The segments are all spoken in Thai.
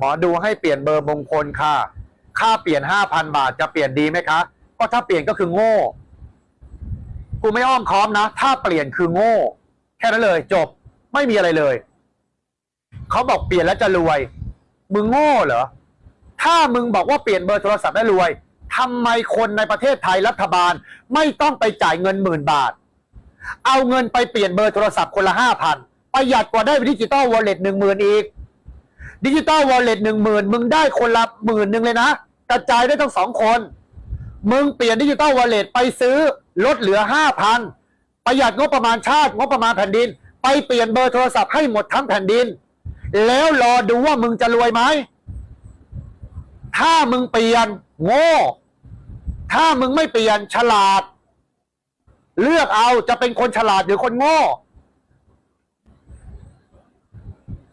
หมอดูให้เปลี่ยนเบอร์มงคลค่ะ ค่าเปลี่ยนห้าพันบาทจะเปลี่ยนดีไหมคะ ก็ถ้าเปลี่ยนก็คือโง่ กูไม่อ้อมค้อมนะ ถ้าเปลี่ยนคือโง่ แค่นั้นเลย จบ ไม่มีอะไรเลย เขาบอกเปลี่ยนแล้วจะรวย มึงโง่เหรอ ถ้ามึงบอกว่าเปลี่ยนเบอร์โทรศัพท์ได้รวยทำไมคนในประเทศไทยรัฐบาล ไม่ต้องไปจ่ายเงินหมื่นบาท เอาเงินไปเปลี่ยนเบอร์โทรศัพท์คนละห้าพันประหยัดกว่าได้ดิจิตอลวอลเล็ตหนึ่งหมื่นอีก ดิจิตอลวอลเล็ตหนึ่งหมื่นมึงได้คนละหมื่นหนึ่งเลยนะ กระจายได้ทั้งสองคน มึงเปลี่ยนดิจิตอลวอลเล็ตไปซื้อลดเหลือห้าพันประหยัดงบประมาณชาติงบประมาณแผ่นดิน ไปเปลี่ยนเบอร์โทรศัพท์ให้หมดทั้งแผ่นดิน แล้วรอดูว่ามึงจะรวยไหมถ้ามึงเปลี่ยนโง่ ถ้ามึงไม่เปลี่ยนฉลาด เลือกเอาจะเป็นคนฉลาดหรือคนโง่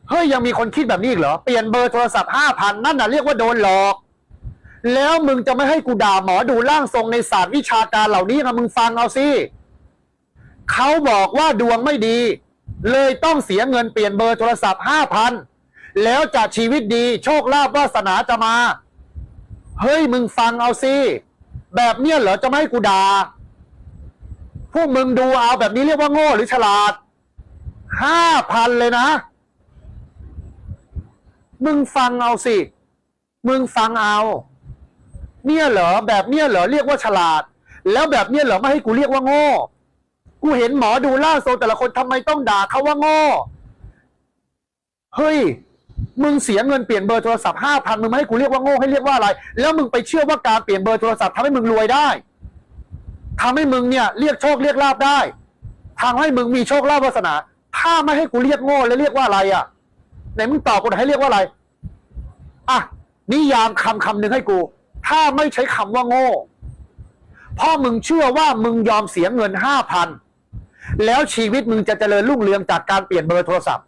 เฮ้ยยังมีคนคิดแบบนี้อีกเหรอ เปลี่ยนเบอร์โทรศัพท์ห้าพันนั่นน่ะเรียกว่าโดนหลอก แล้วมึงจะไม่ให้กูด่าหมอดูร่างทรงในศาสตร์วิชาการเหล่านี้นะมึงฟังเอาสิเขาบอกว่าดวงไม่ดี เลยต้องเสียเงินเปลี่ยนเบอร์โทรศัพท์ห้าพันแล้วจะชีวิตดีโชคลาภวาสนาจะมา เฮ้ยมึงฟังเอาสิแบบเนี้ยเหรอจะไม่ให้กูด่าพวกมึงดูเอาแบบนี้เรียกว่าโง่หรือฉลาดห้าพันเลยนะ มึงฟังเอาสิ มึงฟังเอา เนี่ยเหรอแบบเนี้ยเหรอเรียกว่าฉลาด แล้วแบบเนี้ยเหรอไม่ให้กูเรียกว่าโง่ กูเห็นหมอดูล่าโซแต่ละคนทำไมต้องด่าเขาว่าโง่ เฮ้ย มึงเสียเงินเปลี่ยนเบอร์โทรศัพท์ห้าพันมึงไม่ให้กูเรียกว่าโง่ให้เรียกว่าอะไร แล้วมึงไปเชื่อว่าการเปลี่ยนเบอร์โทรศัพท์ทำให้มึงรวยได้ทำให้มึงเนี่ย เรียกโชคเรียกลาบได้ทำให้มึงมีโชคลาภวาสนา ถ้าไม่ให้กูเรียกโง่แล้วเรียกว่าอะไรอะ ไหนมึงตอบกูหน่อยให้เรียกว่าอะไรอะนิยามคำคำหนึ่งให้กู ถ้าไม่ใช้คำว่าโง่พ่อมึงเชื่อว่ามึงยอมเสียเงินห้าพันแล้วชีวิตมึงจะเจริญรุ่งเรืองจากการเปลี่ยนเบอร์โทรศัพท์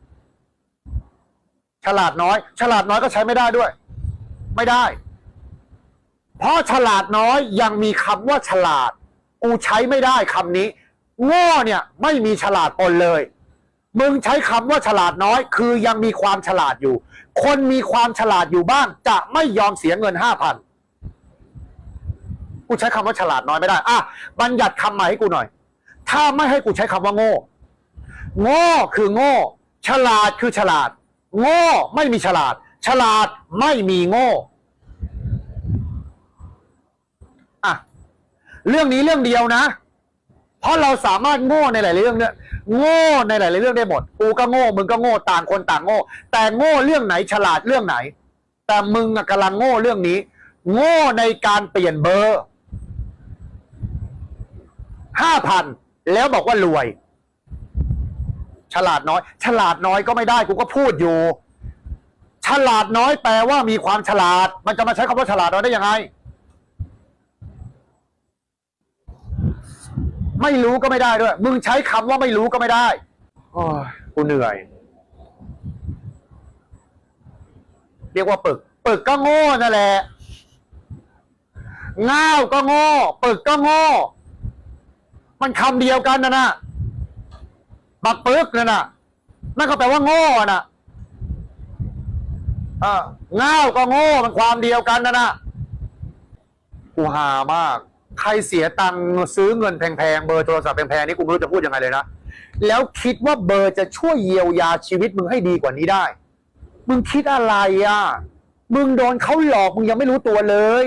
ฉลาดน้อย ฉลาดน้อยก็ใช้ไม่ได้ด้วย ไม่ได้ เพราะฉลาดน้อยยังมีคำว่าฉลาด กูใช้ไม่ได้คำนี้ โง่เนี่ยไม่มีฉลาดปนเลย มึงใช้คำว่าฉลาดน้อย คือยังมีความฉลาดอยู่ คนมีความฉลาดอยู่บ้าง จะไม่ยอมเสียเงินห้าพันกูใช้คำว่าฉลาดน้อยไม่ได้อะบัญญัติคำใหม่ให้กูหน่อย ถ้าไม่ให้กูใช้คำว่าโง่ โง่คือโง่ ฉลาดคือฉลาด โง่ไม่มีฉลาด ฉลาดไม่มีโง่อะเรื่องนี้เรื่องเดียวนะ เพราะเราสามารถโง่ในหลายๆเรื่องเนี่ยโง่ในหลายๆเรื่องได้หมดกูก็โง่มึงก็โง่ต่างคนต่างโง่ แต่โง่เรื่องไหนฉลาดเรื่องไหน แต่มึงอะกำลังโง่เรื่องนี้ โง่ในการเปลี่ยนเบอร์ห้าพันแล้วบอกว่ารวย ฉลาดน้อย ฉลาดน้อยก็ไม่ได้กูก็พูดอยู่ ฉลาดน้อยแปลว่ามีความฉลาด มันจะมาใช้คำว่าฉลาดน้อยได้ยังไง ไม่รู้ก็ไม่ได้ด้วย มึงใช้คำว่าไม่รู้ก็ไม่ได้โอ้ยกูเหนื่อย เรียกว่าปึก ปึกก็โง่นั่นแหละง่าวก็โง่ ปึกก็โง่ มันคำเดียวกันนะนะบักปึกนั่นน่ะ นั่นก็แปลว่าโง่น่ะอ่าง่าวก็โง่ มันความเดียวกันนะนะกูหามาก ใครเสียตังค์ซื้อเงินแพงๆเบอร์โทรศัพท์แพงๆนี่กูไม่รู้จะพูดยังไงเลยนะแล้วคิดว่าเบอร์จะช่วยเยียวยาชีวิตมึงให้ดีกว่านี้ได้ มึงคิดอะไรอะ มึงโดนเขาหลอกมึงยังไม่รู้ตัวเลย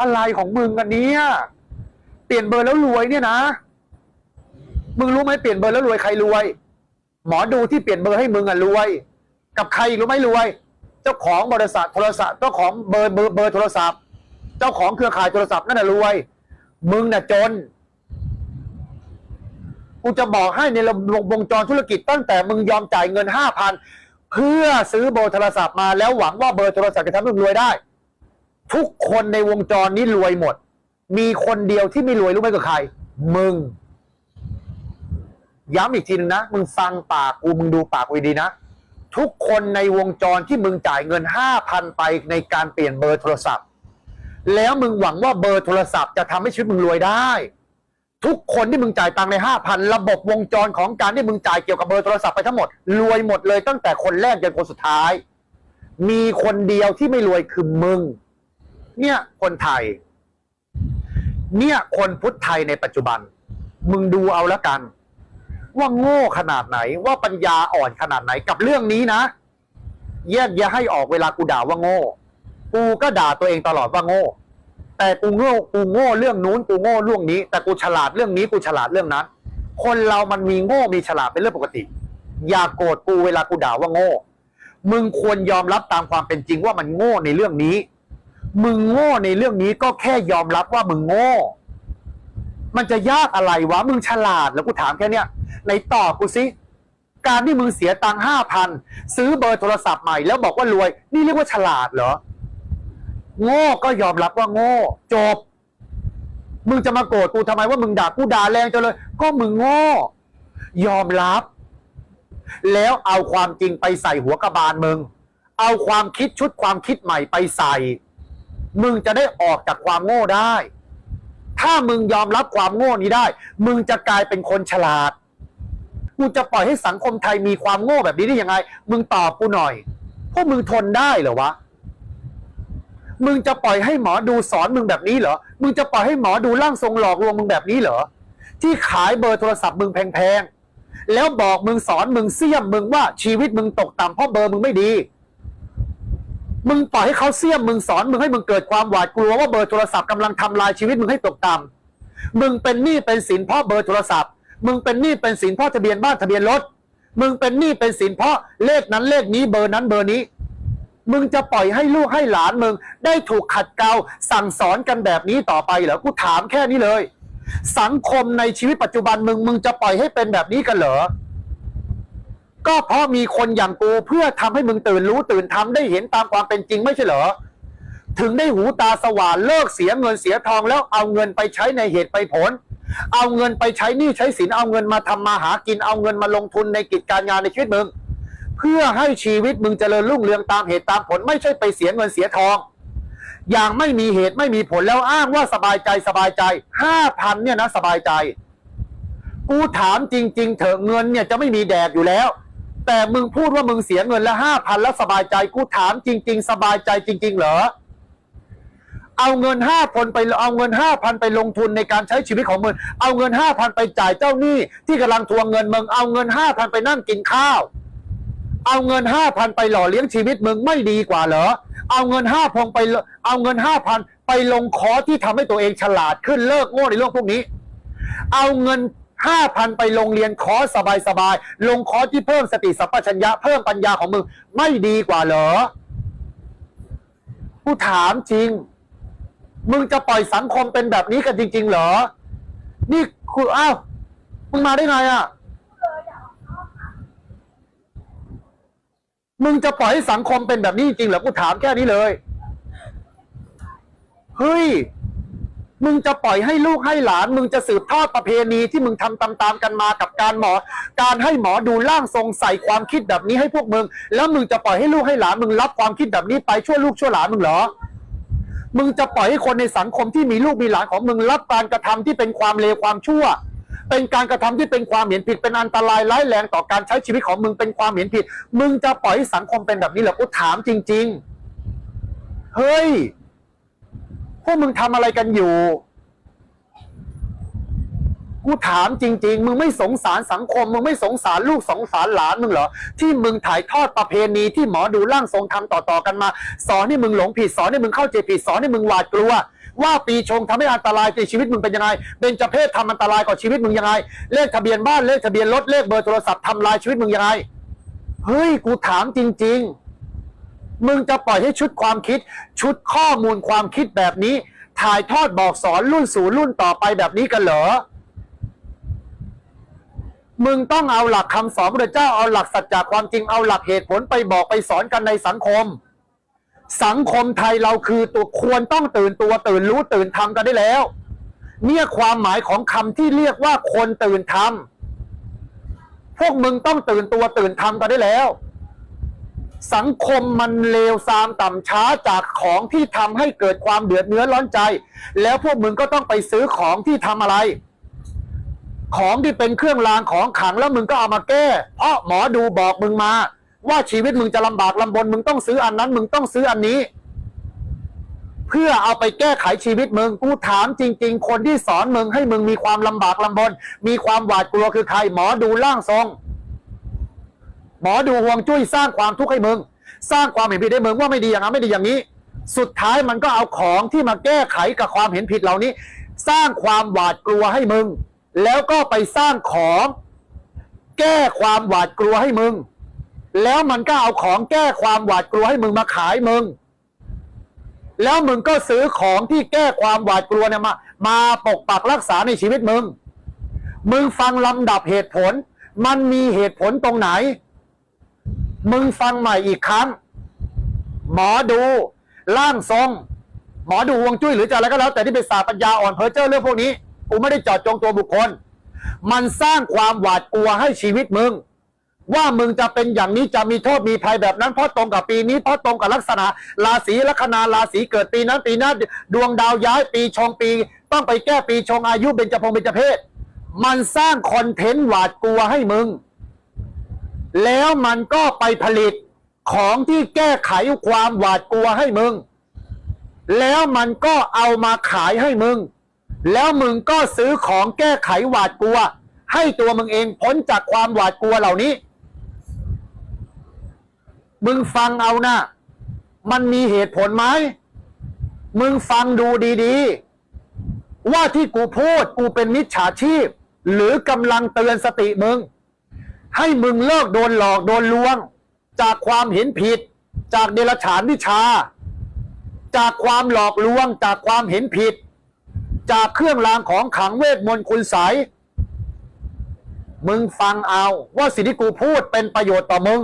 อะไรของมึงกันเนี้ยเปลี่ยนเบอร์แล้วรวยเนี่ยนะ มึงรู้ไหมเปลี่ยนเบอร์แล้วรวยใครรวย หมอดูที่เปลี่ยนเบอร์ให้มึงอะรวย กับใครรู้ไหมรวย เจ้าของบริษัทโทรศัพท์เจ้าของเบอร์เบอร์เบอร์โทรศัพท์ เจ้าของเครือข่ายโทรศัพท์นั่นน่ะรวย มึงน่ะจนกูจะบอกให้ในระบบวงจรธุรกิจตั้งแต่มึงยอมจ่ายเงินห้าพันเพื่อซื้อเบอร์โทรศัพท์มาแล้วหวังว่าเบอร์โทรศัพท์จะทำให้มึงรวยได้ ทุกคนในวงจรนี้รวยหมด มีคนเดียวที่ไม่รวยรู้ไหมกับใคร มึง ย้ำอีกทีหนึงนะ มึงฟังปากกูมึงดูปากกูดีนะ ทุกคนในวงจรที่มึงจ่ายเงินห้าพันไปในการเปลี่ยนเบอร์โทรศัพท์ แล้วมึงหวังว่าเบอร์โทรศัพท์จะทำให้ชีวิตมึงรวยได้ ทุกคนที่มึงจ่ายตังค์ในห้าพันระบบวงจรของการที่มึงจ่ายเกี่ยวกับเบอร์โทรศัพท์ไปทั้งหมด รวยหมดเลยตั้งแต่คนแรกจนคนสุดท้าย มีคนเดียวที่ไม่รวยคือมึง เนี่ยคนไทย เนี่ยคนพุทธไทยในปัจจุบัน มึงดูเอาแล้วกัน ว่าโง่ขนาดไหน ว่าปัญญาอ่อนขนาดไหนกับเรื่องนี้นะ แยกแยะให้ออกเวลากูด่าว่าโง่ กูก็ด่าตัวเองตลอดว่าโง่ แต่กูโง่กูโง่เรื่องนู้นกูโง่เรื่องนี้ แต่กูฉลาดเรื่องนี้กูฉลาดเรื่องนั้น คนเรามันมีโง่มีฉลาดเป็นเรื่องปกติ อย่าโกรธกูเวลากูด่าว่าโง่ มึงควรยอมรับตามความเป็นจริงว่ามันโง่ในเรื่องนี้ มึงโง่ในเรื่องนี้ก็แค่ยอมรับว่ามึงโง่ มันจะยากอะไรวะ มึงฉลาดแล้วกูถามแค่เนี้ยในตอบกูสิการที่มึงเสียตังค์ห้าพันซื้อเบอร์โทรศัพท์ใหม่แล้วบอกว่ารวย นี่เรียกว่าฉลาดเหรอ โง่ก็ยอมรับว่าโง่ จบ มึงจะมาโกรธกูทำไมว่ามึงด่ากูด่าแรงจังเลย ก็มึงโง่ ยอมรับ แล้วเอาความจริงไปใส่หัวกระบาลมึง เอาความคิดชุดความคิดใหม่ไปใส่ มึงจะได้ออกจากความโง่ได้ ถ้ามึงยอมรับความโง่นี้ได้ มึงจะกลายเป็นคนฉลาด กูจะปล่อยให้สังคมไทยมีความโง่แบบนี้ได้ยังไง มึงตอบกูหน่อย พวกมึงทนได้เหรอวะ มึงจะปล่อยให้หมอดูสอนมึงแบบนี้เหรอ มึงจะปล่อยให้หมอดูร่างทรงหลอกลวงมึงแบบนี้เหรอ ที่ขายเบอร์โทรศัพท์มึงแพงๆ แล้วบอกมึงสอนมึงเสี่ยมมึงว่าชีวิตมึงตกต่ำเพราะเบอร์มึงไม่ดี มึงปล่อยให้เขาเสี่ยมมึงสอนมึงให้มึงเกิดความหวาดกลัวว่าเบอร์โทรศัพท์กำลังทำลายชีวิตมึงให้ตกต่ำมึงเป็นหนี้เป็นสินเพราะเบอร์โทรศัพท์ มึงเป็นหนี้เป็นสินเพราะทะเบียนบ้านทะเบียนรถ มึงเป็นหนี้เป็นสินเพราะเลขนั้นเลขนี้เบอร์นั้นเบอร์นี้ มึงจะปล่อยให้ลูกให้หลานมึง ได้ถูกขัดเกลาสั่งสอนกันแบบนี้ต่อไปเหรอกูถามแค่นี้เลย สังคมในชีวิตปัจจุบันมึงมึงจะปล่อยให้เป็นแบบนี้กันเหรอ ก็เพราะมีคนอย่างกูเพื่อทำให้มึงตื่นรู้ตื่นทำได้เห็นตามความเป็นจริงไม่ใช่เหรอ ถึงได้หูตาสว่างเลิกเสียเงินเสียทองแล้วเอาเงินไปใช้ในเหตุไปผล เอาเงินไปใช้หนี้ใช้สินเอาเงินมาทำมาหากินเอาเงินมาลงทุนในกิจการงานในชีวิตมึง เพื่อให้ชีวิตมึงเจริญรุ่งเรืองตามเหตุตามผลไม่ใช่ไปเสียเงินเสียทอง อย่างไม่มีเหตุไม่มีผลแล้วอ้างว่าสบายใจสบายใจห้าพันเนี่ยนะสบายใจ กูถามจริง ๆ เถอะเงินเนี่ยจะไม่มีแดกอยู่แล้ว แต่มึงพูดว่ามึงเสียเงินละห้าพันแล้วสบายใจกูถามจริง ๆ สบายใจจริง ๆ เหรอ เอาเงินห้าพันไปเอาเงินห้าพันไปลงทุนในการใช้ชีวิตของมึงเอาเงินห้าพันไปจ่ายเจ้าหนี้ที่กำลังทวงเงินมึงเอาเงินห้าพันไปนั่งกินข้าว เอาเงินห้าพันไปหล่อเลี้ยงชีวิตมึงไม่ดีกว่าเหรอ เอาเงินห้าพันไปเอาเงินห้าพันไปลงคอที่ทำให้ตัวเองฉลาดขึ้นเลิกโง่ในเรื่องพวกนี้ เอาเงิน ห้าพันไปลงเรียนคอร์สสบายๆลงคอร์สที่เพิ่มสติสัมปชัญญะเพิ่มปัญญาของมึง ไม่ดีกว่าเหรอกูถามจริง มึงจะปล่อยสังคมเป็นแบบนี้กันจริง ๆ เหรอ นี่คืออ้าวมึงมาได้ไงอะมึงจะปล่อยให้สังคมเป็นแบบนี้จริงๆเหรอกูถามแค่นี้เลย เฮ้ย มึงจะปล่อยให้ลูกให้หลาน มึงจะสืบทอดประเพณีที่มึงทำตามๆกันมากับการหมอ การให้หมอดูร่างทรงใส่ความคิดแบบนี้ให้พวกมึง แล้วมึงจะปล่อยให้ลูกให้หลานมึงรับความคิดแบบนี้ไปช่วยลูกช่วยหลานมึงเหรอ มึงจะปล่อยให้คนในสังคมที่มีลูกมีหลานของมึงรับการกระทำที่เป็นความเลวความชั่ว เป็นการกระทำที่เป็นความเห็นผิดเป็นอันตรายร้ายแรงต่อการใช้ชีวิตของมึงเป็นความเห็นผิด มึงจะปล่อยให้สังคมเป็นแบบนี้เหรอกูถามจริง ๆ เฮ้ย พวกมึงทำอะไรกันอยู่ กูถามจริง ๆ มึงไม่สงสารสังคม มึงไม่สงสารลูกสงสารหลานมึงเหรอ ที่มึงถ่ายทอดประเพณีที่หมอดูร่างทรงทำต่อๆกันมา สอนให้มึงหลงผิดสอนให้มึงเข้าใจผิดสอนให้มึงหวาดกลัวว่าปีชงทำให้อันตรายในชีวิตมึงเป็นยังไง เบญจเพศทำอันตรายกับชีวิตมึงยังไง เลขทะเบียนบ้านเลขทะเบียนรถเลขเบอร์โทรศัพท์ทำลายชีวิตมึงยังไง เฮ้ย กูถามจริง ๆ มึงจะปล่อยให้ชุดความคิด ชุดข้อมูลความคิดแบบนี้ ถ่ายทอดบอกสอนรุ่นสู่รุ่นต่อไปแบบนี้กันเหรอ มึงต้องเอาหลักคำสอนพระเจ้าเอาหลักสัจจะความจริงเอาหลักเหตุผลไปบอกไปสอนกันในสังคม สังคมไทยเราคือตัวควรต้องตื่นตัวตื่นรู้ตื่นทำกันได้แล้ว เนี่ยความหมายของคำที่เรียกว่าคนตื่นทำพวกมึงต้องตื่นตัวตื่นทำกันได้แล้ว สังคมมันเลวทรามต่ำช้าจากของที่ทำให้เกิดความเดือดเนื้อร้อนใจ แล้วพวกมึงก็ต้องไปซื้อของที่ทำอะไร ของที่เป็นเครื่องรางของขังแล้วมึงก็เอามาแก้ เพราะหมอดูบอกมึงมา ว่าชีวิตมึงจะลำบากลำบน มึงต้องซื้ออันนั้น มึงต้องซื้ออันนี้ เพื่อเอาไปแก้ไขชีวิตมึงกูถามจริง ๆ คนที่สอนมึงให้มึงมีความลำบากลำบน มีความหวาดกลัวคือใครหมอดูร่างทรง หมอดูห่วงจุ้ยสร้างความทุกข์ให้มึง สร้างความเห็นผิดให้มึงว่าไม่ดีอย่างนั้นไม่ดีอย่างนี้ สุดท้ายมันก็เอาของที่มาแก้ไขกับความเห็นผิดเหล่านี้ สร้างความหวาดกลัวให้มึง แล้วก็ไปสร้างของ แก้ความหวาดกลัวให้มึง แล้วมันก็เอาของแก้ความหวาดกลัวให้มึงมาขายมึง แล้วมึงก็ซื้อของที่แก้ความหวาดกลัวเนี่ยมา มาปกปักรักษาในชีวิตมึง มึงฟังลำดับเหตุผล มันมีเหตุผลตรงไหน มึงฟังใหม่อีกครั้ง หมอดูร่างทรง หมอดูวงจุ้ยหรือจะอะไรก็แล้ว แต่ที่เป็นศาสตร์ปัญญาอ่อนเพอเจอร์เรื่องพวกนี้กูไม่ได้เจอดจงตัวบุคคล มันสร้างความหวาดกลัวให้ชีวิตมึง ว่ามึงจะเป็นอย่างนี้จะมีโทษมีภัยแบบนั้นเพราะตรงกับปีนี้เพราะตรงกับลักษณะ ราศีลัคนาราศีเกิดปีนั้นปีนั้นดวงดาวย้ายปีชงปี ต้องไปแก้ปีชงอายุเบญจพงษ์เบญจเพศมันสร้างคอนเทนต์หวาดกลัวให้มึง แล้วมันก็ไปผลิตของที่แก้ไขความหวาดกลัวให้มึง แล้วมันก็เอามาขายให้มึง แล้วมึงก็ซื้อของแก้ไขหวาดกลัว ให้ตัวมึงเองพ้นจากความหวาดกลัวเหล่านี้ มึงฟังเอานะมันมีเหตุผลไหม มึงฟังดูดีๆ ว่าที่กูพูดกูเป็นมิจฉาชีพ หรือกำลังเตือนสติมึง ให้มึงเลิกโดนหลอกโดนลวง จากความเห็นผิด จากเดรัจฉานวิชา จากความหลอกลวง จากความเห็นผิด จากเครื่องรางของขลังเวทมนต์คุณใสยมึงฟังเอาว่าสิ่งที่กูพูดเป็นประโยชน์ต่อมึง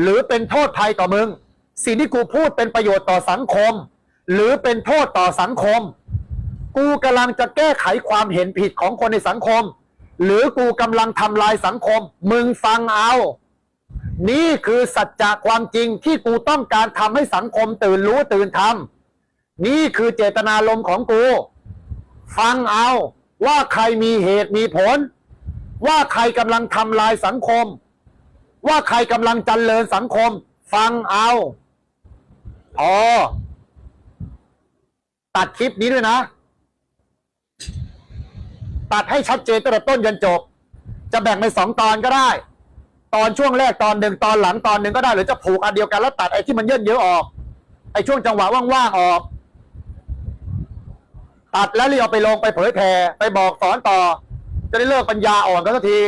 หรือเป็นโทษภัยต่อมึง สิ่งที่กูพูดเป็นประโยชน์ต่อสังคม หรือเป็นโทษต่อสังคม กูกำลังจะแก้ไขความเห็นผิดของคนในสังคม หรือกูกำลังทำลายสังคม มึงฟังเอา นี่คือสัจจะความจริงที่กูต้องการทำให้สังคมตื่นรู้ตื่นทำนี่คือเจตนารมณ์ของกู ฟังเอาว่าใครมีเหตุมีผล ว่าใครกำลังทำลายสังคม ว่าใครกำลังจันเริญสังคม ฟังเอาอ๋อตัดคลิปนี้ด้วยนะ ตัดให้ชัดเจนตั้งแต่ต้นยันจบ จะแบ่งเป็นสองตอนก็ได้ ตอนช่วงแรกตอนหนึ่งตอนหลังตอนหนึ่งก็ได้หรือจะผูกอันเดียวกันแล้วตัดไอ้ที่มันเยินเยอะออกไอ้ช่วงจังหวะว่างๆออก ตัดแล้วรีบเอาไปลงไปเผยแผ่ไปบอกสอนต่อ จะได้เลิกปัญญาอ่อนกันสักที